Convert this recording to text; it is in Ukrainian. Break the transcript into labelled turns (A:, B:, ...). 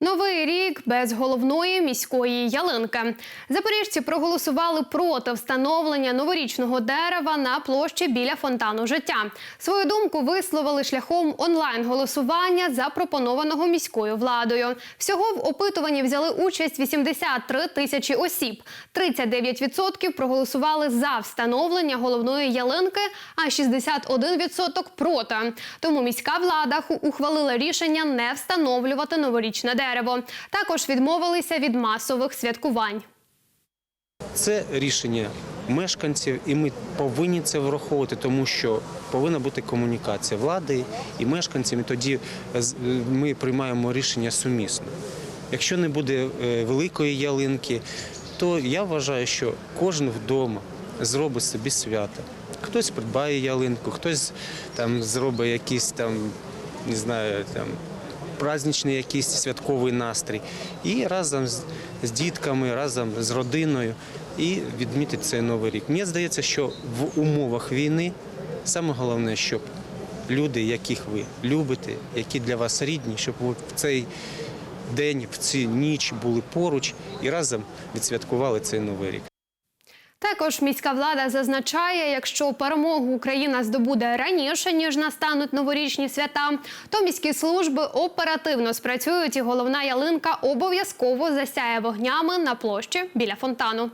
A: Новий рік без головної міської ялинки. Запоріжці проголосували проти встановлення новорічного дерева на площі біля фонтану життя. Свою думку висловили шляхом онлайн-голосування, запропонованого міською владою. Всього в опитуванні взяли участь 83 тисячі осіб. 39% проголосували за встановлення головної ялинки, а 61% проти. Тому міська влада ухвалила рішення не встановлювати новорічне дерево. Також відмовилися від масових святкувань.
B: Це рішення мешканців, і ми повинні це враховувати, тому що повинна бути комунікація влади і мешканців. Тоді ми приймаємо рішення сумісно. Якщо не буде е, великої ялинки, то я вважаю, що кожен вдома зробить собі свято. Хтось придбає ялинку, хтось там зробить якийсь там, не знаю, там праздничний якийсь святковий настрій. І разом з, дітками, разом з родиною і відмітить цей новий рік. Мені здається, що в умовах війни саме головне, щоб люди, яких ви любите, які для вас рідні, щоб ви в цей день, в цю ніч були поруч і разом відсвяткували цей новий рік.
A: Також міська влада зазначає, якщо перемогу Україна здобуде раніше ніж настануть новорічні свята, то міські служби оперативно спрацюють, і головна ялинка обов'язково засяє вогнями на площі біля фонтану.